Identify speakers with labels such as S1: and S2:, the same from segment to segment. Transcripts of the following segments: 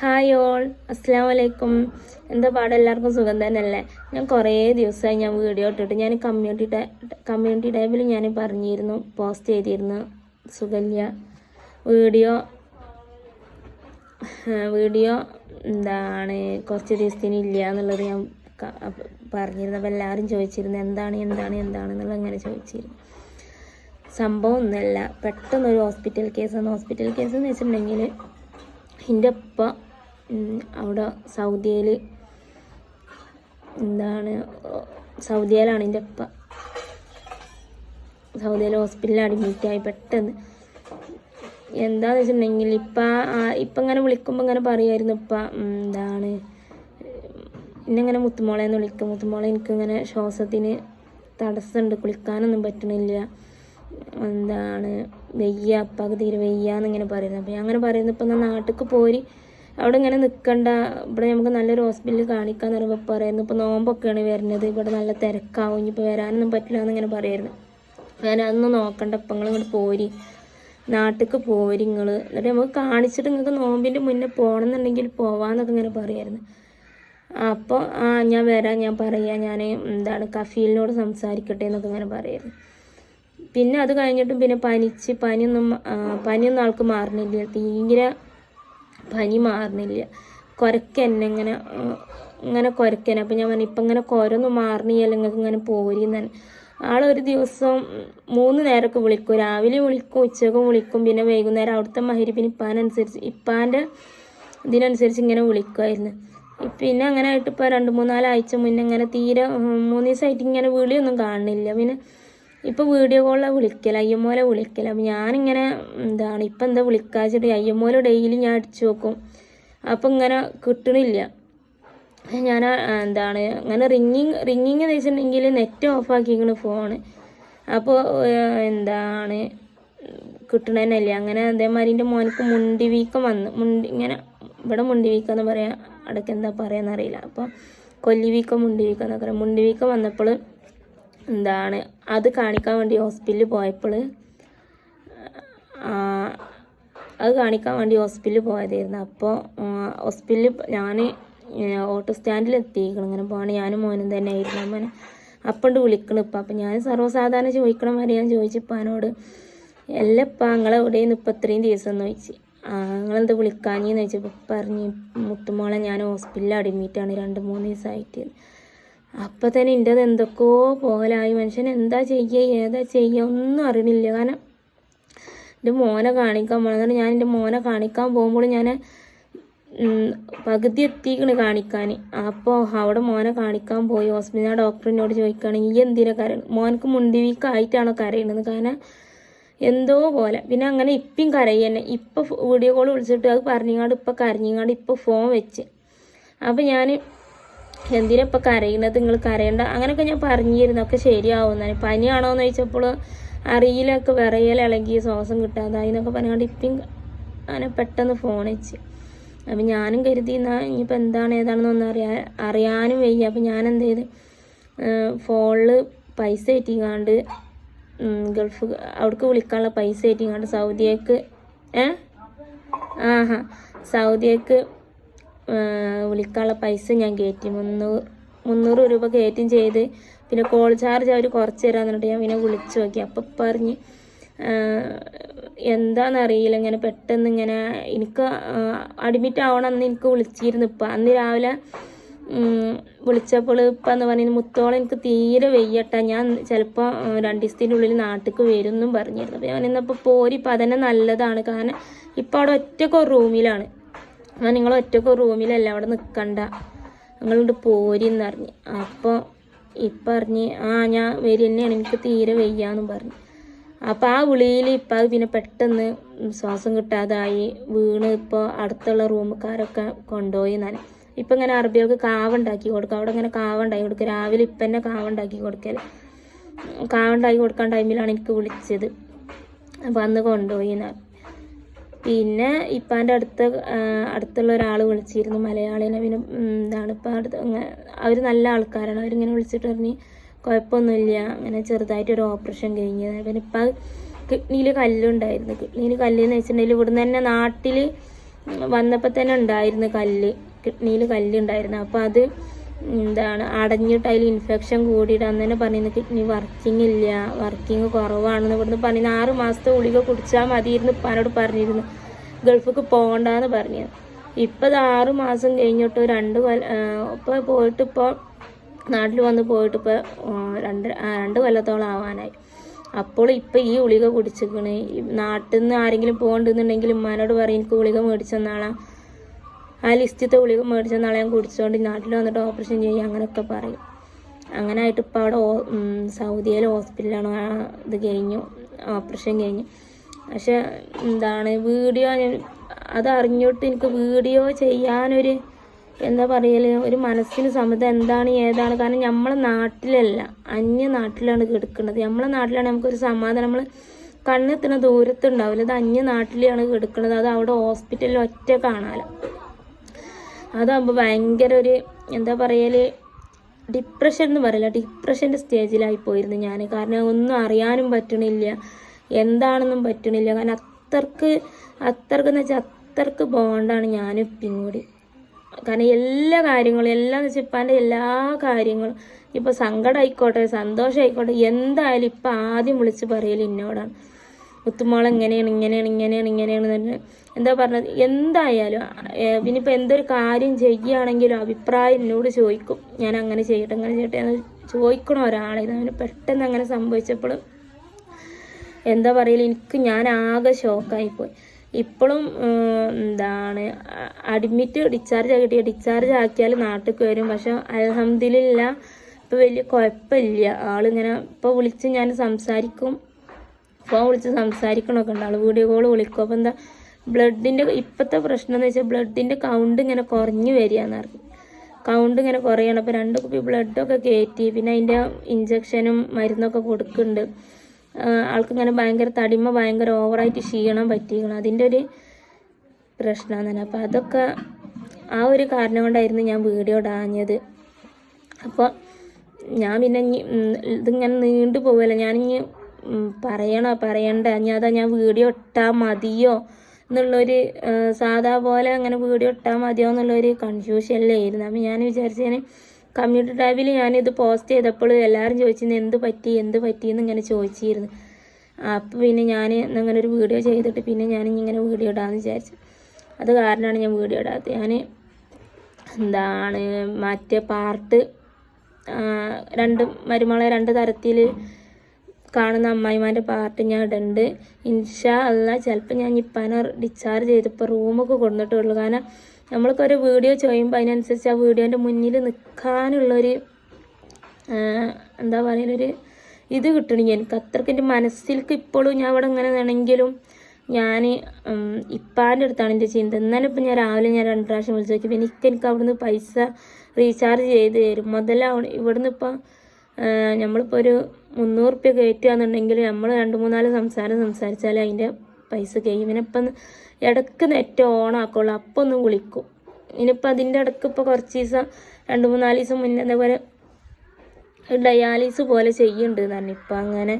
S1: Hi all അസ്സാം വലൈക്കും എന്താ പാട്? എല്ലാവർക്കും സുഖം തന്നെയല്ലേ? ഞാൻ കുറേ ദിവസമായി ഞാൻ വീഡിയോ ഇട്ടിട്ട് ഞാൻ കമ്മ്യൂണിറ്റി ടൈ കമ്മ്യൂണിറ്റി ടൈമിൽ ഞാൻ പറഞ്ഞിരുന്നു പോസ്റ്റ് ചെയ്തിരുന്നു സുഖല്യ. വീഡിയോ വീഡിയോ എന്താണ് കുറച്ച് ദിവസത്തിന് ഇല്ല എന്നുള്ളത് ഞാൻ പറഞ്ഞിരുന്നു. അപ്പോൾ എല്ലാവരും ചോദിച്ചിരുന്നു എന്താണ് എന്താണ് എന്താണ് എന്നുള്ളത് അങ്ങനെ ചോദിച്ചിരുന്നു. സംഭവം ഒന്നുമല്ല പെട്ടെന്നൊരു ഹോസ്പിറ്റൽ കേസ് ഹോസ്പിറ്റൽ കേസ് എന്ന് വെച്ചിട്ടുണ്ടെങ്കിൽ എന്റെ ഉപ്പ അവിടെ സൗദിയിൽ എന്താണ് സൗദിയിലാണ് എന്റെ ഉപ്പ. സൗദിയിൽ ഹോസ്പിറ്റലിൽ അഡ്മിറ്റായി പെട്ടെന്ന്. എന്താന്ന് വെച്ചിട്ടുണ്ടെങ്കിൽ ഇപ്പം ഇപ്പം ഇങ്ങനെ വിളിക്കുമ്പോൾ ഇങ്ങനെ പറയുമായിരുന്നു ഇപ്പം എന്താണ് ഇങ്ങനെ മുത്തുമോളെ എന്ന് വിളിക്കും. മുത്തുമോളെ എനിക്കിങ്ങനെ ശ്വാസത്തിന് തടസ്സമുണ്ട് കുളിക്കാനൊന്നും പറ്റണില്ല. എന്താണ് വെയ്യ അപ്പാക്ക് തീരെ വെയ്യ എന്നിങ്ങനെ പറയുന്നത് അപ്പം അങ്ങനെ പറയുന്നത് ഇപ്പം ഞാൻ നാട്ടിലേക്ക് പോരി. അവിടെ ഇങ്ങനെ നിൽക്കണ്ട ഇവിടെ നമുക്ക് നല്ലൊരു ഹോസ്പിറ്റലിൽ കാണിക്കാന്ന് പറയുമ്പോൾ പറയുന്നു. ഇപ്പോൾ നോമ്പൊക്കെയാണ് വരുന്നത്. ഇവിടെ നല്ല തിരക്കാവും. ഇനിയിപ്പോൾ വരാനൊന്നും പറ്റില്ല എന്നിങ്ങനെ പറയുന്നു. ഞാൻ നോക്കണ്ട. ഇപ്പം നിങ്ങൾ ഇങ്ങോട്ട് പോരി. നാട്ടിലേക്ക് പോരി നിങ്ങൾ എന്നിട്ട് നമുക്ക് കാണിച്ചിട്ട് നിങ്ങൾക്ക് നോമ്പിന്റെ മുന്നേ പോകണം എന്നുണ്ടെങ്കിൽ പോവാന്നൊക്കെ ഇങ്ങനെ പറയായിരുന്നു അപ്പോൾ ആ ഞാൻ വരാം. ഞാൻ പറയാം. ഞാൻ എന്താണ് കഫീലിനോട് സംസാരിക്കട്ടെ എന്നൊക്കെ ഇങ്ങനെ പറയായിരുന്നു പിന്നെ അത് കഴിഞ്ഞിട്ടും പിന്നെ പനിച്ച് പനിയൊന്നും പനിയൊന്നും ആൾക്ക് മാറണില്ല. തീരെ പനി മാറുന്നില്ല. കുരക്കന്നെ ഇങ്ങനെ ഇങ്ങനെ കുരക്കനെ അപ്പം ഞാൻ പറഞ്ഞു ഇപ്പം ഇങ്ങനെ കുരൊന്നും മാറണില്ല നിങ്ങൾക്ക് ഇങ്ങനെ പോരിന്ന് ആളൊരു ദിവസം മൂന്ന് നേരമൊക്കെ വിളിക്കും. രാവിലെ വിളിക്കും ഉച്ചക്കും വിളിക്കും. പിന്നെ വൈകുന്നേരം അവിടുത്തെ മഹരിപ്പിന് ഇപ്പാനനുസരിച്ച് ഇപ്പാന്റെ ഇതിനനുസരിച്ച് ഇങ്ങനെ വിളിക്കുമായിരുന്നു പിന്നെ അങ്ങനെ ആയിട്ട് ഇപ്പോൾ രണ്ട് മൂന്നാലാഴ്ച മുന്നേ ഇങ്ങനെ തീരെ മൂന്ന് ദിവസമായിട്ട് ഇങ്ങനെ വിളിയൊന്നും കാണുന്നില്ല. പിന്നെ ഇപ്പോൾ വീഡിയോ കോളിലാണ് വിളിക്കൽ അയ്യമ്മോലെ വിളിക്കൽ അപ്പം ഞാനിങ്ങനെ എന്താണ് ഇപ്പം എന്താ വിളിക്കാച്ചിട്ട് അയ്യമ്മോലെ ഡെയിലി ഞാൻ അടിച്ചു നോക്കും അപ്പം ഇങ്ങനെ കിട്ടണില്ല. ഞാൻ എന്താണ് അങ്ങനെ റിങ്ങിങ് റിങ്ങിങ് എന്ന് വെച്ചിട്ടുണ്ടെങ്കിൽ നെറ്റ് ഓഫ് ആക്കിക്കണ് ഫോണ് അപ്പോൾ എന്താണ് കിട്ടണതന്നെയല്ലേ അങ്ങനെ അതേമാതിരി എന്റെ മോനക്ക് മുണ്ടി വീക്കം വന്ന് മുണ്ടി ഇങ്ങനെ ഇവിടെ മുണ്ടി വീക്കം എന്ന് പറയാം അടക്കെന്താ പറയാന്നറിയില്ല അപ്പോൾ കൊല്ലി വീക്കം മുണ്ടി വീക്കം എന്നൊക്കെ പറയാം. മുണ്ടി വീക്കം വന്നപ്പോൾ എന്താണ് അത് കാണിക്കാൻ വേണ്ടി ഹോസ്പിറ്റലിൽ പോയപ്പോൾ അത് കാണിക്കാൻ വേണ്ടി ഹോസ്പിറ്റലിൽ പോയതായിരുന്നു. അപ്പോൾ ഹോസ്പിറ്റലിൽ ഞാൻ ഓട്ടോ സ്റ്റാൻഡിൽ എത്തിയിരിക്കണം ഇങ്ങനെ പോകണം ഞാനും മോനും തന്നെ ആയിരുന്നു. അമ്മ അപ്പണ്ട് വിളിക്കണം ഇപ്പം. അപ്പം ഞാൻ സർവസാധാരണ ചോദിക്കണം വരെ ഞാൻ ചോദിച്ചപ്പാനോട് എല്ലപ്പാ നിങ്ങളെവിടെയെന്ന് ഇപ്പം ഇത്രയും ദിവസം എന്ന് ചോദിച്ചു. നിങ്ങളെന്ത് വിളിക്കാഞ്ഞെന്ന് ചോദിച്ചപ്പോൾ പറഞ്ഞു മുത്തുമോളെ ഞാൻ ഹോസ്പിറ്റലിൽ അഡ്മിറ്റാണ്. രണ്ട് മൂന്ന് ദിവസമായിട്ട്. അപ്പം തന്നെ എന്റെ അത് എന്തൊക്കെയോ പോകലായി. മനുഷ്യൻ എന്താ ചെയ്യുക ഏതാ ചെയ്യുക ഒന്നും അറിയണില്ല കാരണം എന്റെ മോനെ കാണിക്കാൻ പോകണം ഞാൻ എന്റെ മോനെ കാണിക്കാൻ പോകുമ്പോൾ ഞാൻ പകുതി എത്തിക്കണ് കാണിക്കാൻ അപ്പോൾ അവിടെ മോനെ കാണിക്കാൻ പോയി. ഹോസ്പിറ്റലിൽ ആ ഡോക്ടറിനോട് ചോദിക്കുകയാണെങ്കിൽ എന്തിനാ കരയണം? മോനക്ക് മുണ്ടി വീക്കായിട്ടാണോ കരയണത്? കാരണം എന്തോ പോലെ. പിന്നെ അങ്ങനെ ഇപ്പം കരയന്നെ. ഇപ്പം വീഡിയോ കോൾ വിളിച്ചിട്ട് അത് പറഞ്ഞങ്ങാണ്ട് ഇപ്പം കരഞ്ഞങ്ങാണ്ട് ഇപ്പം ഫോൺ വെച്ച്. അപ്പം ഞാൻ എന്തിനാ ഇപ്പം കരയുന്നത് നിങ്ങൾ കരയണ്ട. അങ്ങനെയൊക്കെ ഞാൻ പറഞ്ഞിരുന്നു. ഒക്കെ ശരിയാവുന്നതാണ് പനിയാണോ എന്ന് ചോദിച്ചപ്പോൾ അറിയിലൊക്കെ വിറയൽ ഇളകി ശ്വാസം കിട്ടാതായി എന്നൊക്കെ പറഞ്ഞുകൊണ്ട് ഇപ്പം അങ്ങനെ പെട്ടെന്ന് ഫോൺ വെച്ച് അപ്പം ഞാനും കരുതി എന്നാൽ ഇനിയിപ്പോൾ എന്താണ് ഏതാണെന്നൊന്നും അറിയാ അറിയാനും വയ്യ. അപ്പം ഞാൻ എന്ത് ചെയ്ത് ഫോണിൽ പൈസ കയറ്റിങ്ങാണ്ട് ഉം, ഗൾഫ് അവിടേക്ക് വിളിക്കാനുള്ള പൈസ കയറ്റിങ്ങാണ്ട് സൗദിയേക്ക് ഏ ആഹാ. സൗദിയേക്ക് വിളിക്കാനുള്ള പൈസ ഞാൻ കയറ്റി മുന്നൂറ് മുന്നൂറ് രൂപ കയറ്റും ചെയ്ത്. പിന്നെ കോൾ ചാർജ് അവർ കുറച്ച് തരാമെന്ന് പറഞ്ഞിട്ട് ഞാൻ പിന്നെ വിളിച്ചു നോക്കി. അപ്പം പറഞ്ഞ് എന്താണെന്നറിയില്ല ഇങ്ങനെ പെട്ടെന്ന് ഇങ്ങനെ എനിക്ക് അഡ്മിറ്റ് ആവണമെന്ന് എനിക്ക് വിളിച്ചിരുന്നു. ഇപ്പം അന്ന് രാവിലെ വിളിച്ചപ്പോൾ ഇപ്പം എന്ന് പറഞ്ഞാൽ മുത്തോളം എനിക്ക് തീരെ വെയ്യട്ട. ഞാൻ ചിലപ്പോൾ രണ്ട് ദിവസത്തിന്റെ ഉള്ളിൽ നാട്ടിലേക്ക് വരും എന്നും പറഞ്ഞിരുന്നു. അപ്പോൾ ഞാൻ ഇന്നപ്പോൾ പോരി. ഇപ്പം അതന്നെ നല്ലതാണ്. കാരണം ഇപ്പം അവിടെ ഒറ്റക്കൊരു റൂമിലാണ് ഞാൻ നിങ്ങൾ ഒറ്റയ്ക്ക് റൂമിലല്ല? അവിടെ നിൽക്കണ്ട നിങ്ങളിട്ട് പോരിന്ന് പറഞ്ഞ് അപ്പോൾ ഇപ്പം പറഞ്ഞ് ആ ഞാൻ വരി തന്നെയാണ്. എനിക്ക് തീരെ വയ്യാന്നും പറഞ്ഞു. അപ്പോൾ ആ വിളിയിൽ ഇപ്പം പിന്നെ പെട്ടെന്ന് ശ്വാസം കിട്ടാതായി. വീണ് ഇപ്പോൾ അടുത്തുള്ള റൂമുകാരൊക്കെ കൊണ്ടുപോയി എന്നാണ്. ഇപ്പം ഇങ്ങനെ അറബികൾക്ക് കാവുണ്ടാക്കി കൊടുക്കുക അവിടെ ഇങ്ങനെ കാവുണ്ടാക്കി കൊടുക്കുക രാവിലെ ഇപ്പം തന്നെ കാവുണ്ടാക്കി കൊടുക്കൽ കാവുണ്ടാക്കി കൊടുക്കാൻ ടൈമിലാണ് എനിക്ക് വിളിച്ചത്. അപ്പോൾ അന്ന് കൊണ്ടുപോയി എന്നാണ്. പിന്നെ ഇപ്പാന്റെ അടുത്ത അടുത്തുള്ള ഒരാൾ വിളിച്ചിരുന്നു മലയാളിനെ. പിന്നെ എന്താണ് ഇപ്പം അടുത്ത് അവർ നല്ല ആൾക്കാരാണ്. അവരിങ്ങനെ വിളിച്ചിട്ട് പറഞ്ഞ് കുഴപ്പമൊന്നുമില്ല. അങ്ങനെ ചെറുതായിട്ടൊരു ഓപ്പറേഷൻ കഴിഞ്ഞത് പിന്നെ ഇപ്പം കിഡ്നിയിൽ കല്ലുണ്ടായിരുന്നു. കിഡ്നിയിൽ കല്ലെന്ന് വെച്ചിട്ടുണ്ടെങ്കിൽ ഇവിടുന്ന് തന്നെ നാട്ടിൽ വന്നപ്പോൾ തന്നെ ഉണ്ടായിരുന്നു കല്ല്. കിഡ്നിയിൽ കല്ലുണ്ടായിരുന്നു അപ്പോൾ അത് എന്താണ് അടഞ്ഞിട്ട് അതിൽ ഇൻഫെക്ഷൻ കൂടിയിട്ട് അന്ന് പറയുന്നത് കിഡ്നി വർക്കിംഗ് ഇല്ല വർക്കിംഗ് കുറവാണെന്ന് ഇവിടുന്ന് പറയുന്നത് ആറ് മാസത്തെ ഗുളിക കുടിച്ചാൽ മതിയിരുന്നു ഇപ്പാനോട് പറഞ്ഞിരുന്നു. ഗൾഫിക്ക് പോകണ്ടെന്ന് പറഞ്ഞത് ഇപ്പം ഇത് ആറ് മാസം കഴിഞ്ഞിട്ട് രണ്ട് കൊല്ല ഇപ്പോൾ പോയിട്ട് ഇപ്പോൾ നാട്ടിൽ വന്ന് പോയിട്ട് ഇപ്പോൾ രണ്ട് രണ്ട് കൊല്ലത്തോളം ആവാനായി. അപ്പോൾ ഇപ്പം ഈ ഗുളിക കുടിച്ചിരിക്കണേ. നാട്ടിൽ നിന്ന് ആരെങ്കിലും പോകണ്ടെന്നുണ്ടെങ്കിൽ ഉമ്മാനോട് പറയും എനിക്ക് ഗുളിക മേടിച്ചെന്നാളാ ആ ലിസ്റ്റത്തെ ഗുളിക മേടിച്ച നാളെ ഞാൻ കുടിച്ചുകൊണ്ട് നാട്ടിൽ വന്നിട്ട് ഓപ്പറേഷൻ ചെയ്യും അങ്ങനെയൊക്കെ പറയും. അങ്ങനെ ആയിട്ട് ഇപ്പോൾ അവിടെ സൗദിയിലെ ഹോസ്പിറ്റലാണ് ആ ഇത് കഴിഞ്ഞു ഓപ്പറേഷൻ കഴിഞ്ഞു. പക്ഷെ എന്താണ് വീഡിയോ അത് അറിഞ്ഞിട്ട് എനിക്ക് വീഡിയോ ചെയ്യാനൊരു എന്താ പറയൽ ഒരു മനസ്സിന് സമത എന്താണ് ഏതാണ്? കാരണം നമ്മളെ നാട്ടിലല്ല അന്യ നാട്ടിലാണ് കിടക്കുന്നത് നമ്മളെ നാട്ടിലാണ് നമുക്കൊരു സമാധാനം. നമ്മൾ കണ്ണെത്തുന്ന ദൂരത്തുണ്ടാവില്ല. അത് അന്യ നാട്ടിലാണ് കിടക്കുന്നത് അത് അവിടെ ഹോസ്പിറ്റലിൽ ഒറ്റ കാണാലോ. അതാകുമ്പോൾ ഭയങ്കര ഒരു എന്താ പറയൽ ഡിപ്രഷൻ എന്ന് പറയില്ല ഡിപ്രഷന്റെ സ്റ്റേജിലായി പോയിരുന്നു ഞാൻ കാരണം ഒന്നും അറിയാനും പറ്റണില്ല എന്താണെന്നും പറ്റണില്ല. കാരണം അത്രയ്ക്ക് അത്രയ്ക്ക് എന്ന് വെച്ചാൽ അത്രയ്ക്ക് ബോണ്ടാണ് ഞാനും ഇപ്പം കൂടി. കാരണം എല്ലാ കാര്യങ്ങളും എല്ലാം എന്ന് വെച്ചാൽ ഇപ്പാന്റെ എല്ലാ കാര്യങ്ങളും ഇപ്പോൾ സങ്കടമായിക്കോട്ടെ സന്തോഷമായിക്കോട്ടെ എന്തായാലും ഇപ്പം ആദ്യം വിളിച്ച് പറയൽ എന്നോടാണ് മുത്തുമോൾ എങ്ങനെയാണ് ഇങ്ങനെയാണ് ഇങ്ങനെയാണ് ഇങ്ങനെയാണ് തന്നെ എന്താ പറഞ്ഞത്? എന്തായാലും പിന്നിപ്പോൾ എന്തൊരു കാര്യം ചെയ്യുകയാണെങ്കിലും അഭിപ്രായം എന്നോട് ചോദിക്കും. ഞാൻ അങ്ങനെ ചെയ്യട്ടെ അങ്ങനെ ചെയ്യട്ടെ എന്ന് ചോദിക്കണം ഒരാളെ. ഇതങ്ങനെ പെട്ടെന്ന് അങ്ങനെ സംഭവിച്ചപ്പോൾ എന്താ പറയൽ? എനിക്ക് ഞാൻ ആകെ ഷോക്കായിപ്പോയി. ഇപ്പോഴും എന്താണ് അഡ്മിറ്റ് ഡിസ്ചാർജ് കിട്ടിയ ഡിസ്ചാർജ് ആക്കിയാൽ നാട്ടിൽ വരും പക്ഷെ അലഹമ്മദില്ല ഇപ്പോൾ വലിയ കുഴപ്പമില്ല. ആളിങ്ങനെ ഇപ്പോൾ വിളിച്ച് ഞാൻ സംസാരിക്കും. ഫോൺ വിളിച്ച് സംസാരിക്കണമൊക്കെ ഉണ്ട് ആൾ വീഡിയോ കോൾ വിളിക്കും. അപ്പോൾ എന്താ ബ്ലഡിന്റെ ഇപ്പോഴത്തെ പ്രശ്നം എന്ന് വെച്ചാൽ ബ്ലഡിന്റെ കൗണ്ട് ഇങ്ങനെ കുറഞ്ഞു വരികയെന്ന് പറഞ്ഞു കൗണ്ട് ഇങ്ങനെ കുറയണം. അപ്പോൾ രണ്ട് കുപ്പി ബ്ലഡൊക്കെ കയറ്റി പിന്നെ അതിന്റെ ഇഞ്ചക്ഷനും മരുന്നൊക്കെ കൊടുക്കുന്നുണ്ട്. ആൾക്ക് ഇങ്ങനെ ഭയങ്കര തടിമ ഭയങ്കര ഓവറായിട്ട് ക്ഷീണം പറ്റിയിരിക്കണം അതിന്റെ ഒരു പ്രശ്നമാണ് തന്നെ. അപ്പോൾ അതൊക്കെ ആ ഒരു കാരണം കൊണ്ടായിരുന്നു ഞാൻ വീഡിയോ ഇടാഞ്ഞത്. അപ്പോൾ ഞാൻ പിന്നെ ഇതിങ്ങനെ നീണ്ടു പോവല്ല ഞാനിനി ഉം, പറയണോ പറയണ്ട? ഞാൻ അതാ ഞാൻ വീഡിയോ ഇട്ടാൽ മതിയോ? എന്നുള്ളൊരു സാധാ പോലെ അങ്ങനെ വീഡിയോ ഇട്ടാൽ മതിയോ എന്നുള്ളൊരു കൺഫ്യൂഷനിലായിരുന്നു അപ്പം ഞാൻ വിചാരിച്ചതിന് കമ്മ്യൂണിറ്റി ടാബിൽ ഞാനിത് പോസ്റ്റ് ചെയ്തപ്പോൾ എല്ലാവരും ചോദിച്ചിരുന്നു എന്ത് പറ്റി? എന്ത് പറ്റി? എന്ന് ഇങ്ങനെ ചോദിച്ചിരുന്നു. അപ്പോൾ പിന്നെ ഞാൻ അങ്ങനെ ഒരു വീഡിയോ ചെയ്തിട്ട് പിന്നെ ഞാൻ ഇങ്ങനെ വീഡിയോ ഇടാമെന്ന് വിചാരിച്ചു. അത് കാരണമാണ് ഞാൻ വീഡിയോ ഇടാത്തത്. ഞാൻ എന്താണ് മറ്റേ പാർട്ട് രണ്ട് മരുമകളെ രണ്ട് തരത്തിൽ കാണുന്ന അമ്മായിമാരുടെ പാർട്ട് ഞാൻ ഇടണ്ട്. ഇൻഷാ അല്ല ചിലപ്പോൾ ഞാൻ ഇപ്പാനെ ഡിസ്ചാർജ് ചെയ്തപ്പോൾ റൂമൊക്കെ കൊടുത്തിട്ടുള്ളൂ കാരണം നമ്മൾക്ക് ഒരു വീഡിയോ ചെയ്യുമ്പോൾ അതിനനുസരിച്ച് ആ വീഡിയോന്റെ മുന്നിൽ നിൽക്കാനുള്ളൊരു എന്താ പറയുന്നൊരു ഇത് കിട്ടണെങ്കിൽ എനിക്ക്. അത്രയ്ക്ക് എന്റെ മനസ്സിലേക്ക് ഇപ്പോഴും ഞാൻ ഇവിടെ ഇങ്ങനെ വേണമെങ്കിലും ഞാൻ ഇപ്പാന്റെ അടുത്താണ് എന്റെ ചിന്ത എന്നാലും ഇപ്പം ഞാൻ രാവിലെ ഞാൻ രണ്ട് പ്രാവശ്യം വിളിച്ചു നോക്കി പിന്നെ എനിക്ക് അവിടുന്ന് പൈസ റീചാർജ് ചെയ്ത് തരും. മുതലാവണം ഇവിടുന്ന് ഇപ്പം നമ്മളിപ്പോൾ ഒരു മുന്നൂറ് റുപ്യ കയറ്റുകയാണെന്നുണ്ടെങ്കിൽ നമ്മൾ രണ്ട് മൂന്നാൽ സംസാരം സംസാരിച്ചാൽ അതിന്റെ പൈസ പിന്നെ ഇടയ്ക്ക് ഇടയ്ക്ക് നെറ്റ് ഓൺ ആക്കുള്ളൂ അപ്പോൾ ഒന്ന് വിളിക്കും. ഇനിയിപ്പോൾ അതിന്റെ ഇടയ്ക്ക് ഇപ്പോൾ കുറച്ച് ദിവസം രണ്ട് മൂന്നാൽ ദിവസം മുന്നേ അതേപോലെ ഡയാലിസ് പോലെ ചെയ്യുന്നുണ്ട് തന്നെ ഇപ്പം അങ്ങനെ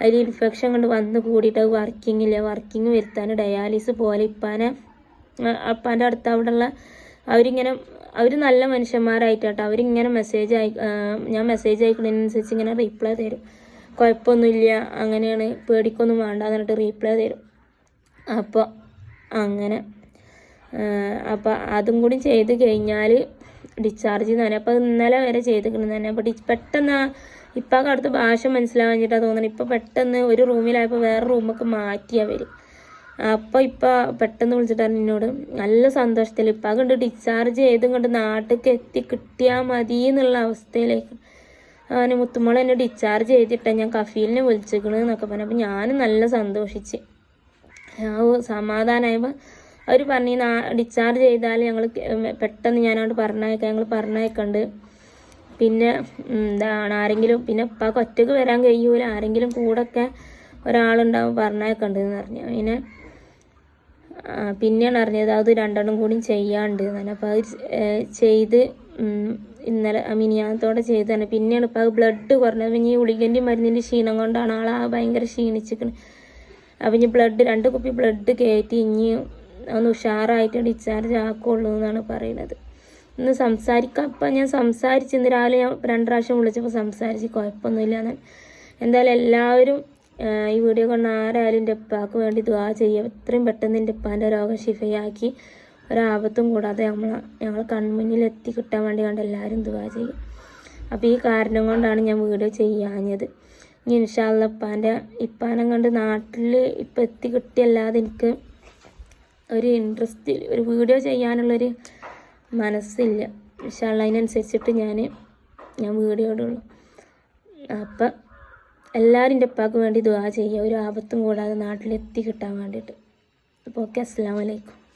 S1: അതിൽ ഇൻഫെക്ഷൻ കൊണ്ട് വന്ന് കൂടിയിട്ട് അത് വർക്കിംഗ് ഇല്ല. വർക്കിംഗ് വരുത്താൻ ഡയാലിസ് പോലെ ഇപ്പാനെ അപ്പാന്റെ അടുത്ത് അവിടെയുള്ള അവരിങ്ങനെ അവർ നല്ല മനുഷ്യന്മാരായിട്ടാട്ടോ. അവരിങ്ങനെ മെസ്സേജ് അയ ഞാൻ മെസ്സേജ് അയക്കുന്നതിനനുസരിച്ച് ഇങ്ങനെ റീപ്ലൈ തരും. കുഴപ്പമൊന്നുമില്ല അങ്ങനെയാണ് പേടിക്കൊന്നും വേണ്ട എന്നിട്ട് റീപ്ലൈ തരും. അപ്പോൾ അങ്ങനെ അപ്പോൾ അതും കൂടി ചെയ്ത് കഴിഞ്ഞാൽ ഡിസ്ചാർജ് തന്നെ അപ്പോൾ ഇന്നലെ വരെ ചെയ്തിരിക്കുന്നത് തന്നെ. അപ്പോൾ ഡിസ് പെട്ടെന്ന് ഇപ്പം അടുത്ത് ഭാഷ മനസ്സിലാവാഞ്ഞിട്ടാണ് തോന്നുന്നത് ഇപ്പോൾ പെട്ടെന്ന് ഒരു റൂമിലായപ്പോൾ വേറെ റൂമൊക്കെ മാറ്റിയാൽ വരും അപ്പോൾ ഇപ്പോൾ പെട്ടെന്ന് വിളിച്ചിട്ടാണ് എന്നോട് നല്ല സന്തോഷത്തിൽ ഇപ്പം കണ്ട് ഡിസ്ചാർജ് ചെയ്ത് കൊണ്ട് നാട്ടിലേക്ക് എത്തി കിട്ടിയാൽ മതി എന്നുള്ള അവസ്ഥയിലേക്ക്. അങ്ങനെ മുത്തുമോളെ എന്നെ ഡിസ്ചാർജ് ചെയ്തിട്ടാണ് ഞാൻ കഫീലിനെ വിളിച്ചിരിക്കണത് എന്നൊക്കെ പറഞ്ഞു. അപ്പോൾ ഞാനും നല്ല സന്തോഷിച്ച്. ആ സമാധാനമായപ്പോൾ അവർ പറഞ്ഞു ഡിസ്ചാർജ് ചെയ്താൽ ഞങ്ങൾ പെട്ടെന്ന് ഞാനോട് പറഞ്ഞയക്കാം ഞങ്ങൾ പറഞ്ഞേക്കണ്ട് പിന്നെ എന്താണ് ആരെങ്കിലും പിന്നെ ഇപ്പം ഒറ്റയ്ക്ക് വരാൻ കഴിയൂല. ആരെങ്കിലും കൂടെ ഒക്കെ ഒരാളുണ്ടാവും പറഞ്ഞേക്കണ്ടെന്ന് പറഞ്ഞു. പിന്നെ പിന്നെയാണ് അറിഞ്ഞത് അത് രണ്ടെണ്ണം കൂടി ചെയ്യാണ്ട് എന്നാണ് അപ്പോൾ അത് ചെയ്ത് ഇന്നലെ ചെയ്ത് തന്നെ. പിന്നെയാണ് ഇപ്പോൾ അത് ബ്ലഡ് കുറഞ്ഞത്. പിന്നെ ഈ ഉളികന്റെ മരുന്നിന്റെ ക്ഷീണം കൊണ്ടാണ് ആളാ ഭയങ്കര ക്ഷീണിച്ചിരിക്കുന്നത് അപ്പം ഇനി ബ്ലഡ് രണ്ട് കുപ്പി ബ്ലഡ് കയറ്റി ഇനി ഒന്ന് ഉഷാറായിട്ട് ഡിസ്ചാർജ് ആക്കുള്ളൂ എന്നാണ് പറയുന്നത് ഇന്ന് സംസാരിക്കാം. ഇപ്പം ഞാൻ സംസാരിച്ച് ഇന്ന് രാവിലെ ഞാൻ രണ്ട് പ്രാവശ്യം വിളിച്ചപ്പോൾ സംസാരിച്ച് കുഴപ്പമൊന്നുമില്ല എന്നാൽ എന്തായാലും എല്ലാവരും ആ, ഈ വീഡിയോ കൊണ്ട് ആരായാലും എന്റെ ഉപ്പാക്ക് വേണ്ടി ദുവാ ചെയ്യുക എത്രയും പെട്ടെന്ന് എന്റെ ഉപ്പാന്റെ രോഗം ശിഫയാക്കി ഒരാപത്തും കൂടാതെ നമ്മൾ ഞങ്ങൾ കൺമുന്നിൽ എത്തി കിട്ടാൻ വേണ്ടി കണ്ട് എല്ലാവരും ദുവാ ചെയ്യും. അപ്പോൾ ഈ കാരണം കൊണ്ടാണ് ഞാൻ വീഡിയോ ചെയ്യാഞ്ഞത്. ഇനി ഇൻഷാല്ല ഇപ്പാന്റെ ഇപ്പാനെ കണ്ട് നാട്ടിൽ ഇപ്പം എത്തി കിട്ടിയല്ലാതെ എനിക്ക് ഒരു ഇൻട്രസ്റ്റ് ഒരു വീഡിയോ ചെയ്യാനുള്ളൊരു മനസ്സില്ല. ഇൻഷാല്ല അതിനനുസരിച്ചിട്ട് ഞാൻ ഞാൻ വീഡിയോ ഇടുള്ളൂ. അപ്പം എല്ലാവരും എന്റെ ഉപ്പാക്ക് വേണ്ടി ദുവാ ചെയ്യുക. ഒരു ആപത്തും കൂടാതെ നാട്ടിലെത്തി കിട്ടാൻ വേണ്ടിയിട്ട്. അപ്പോൾ ഓക്കെ അസ്സാം വലൈക്കും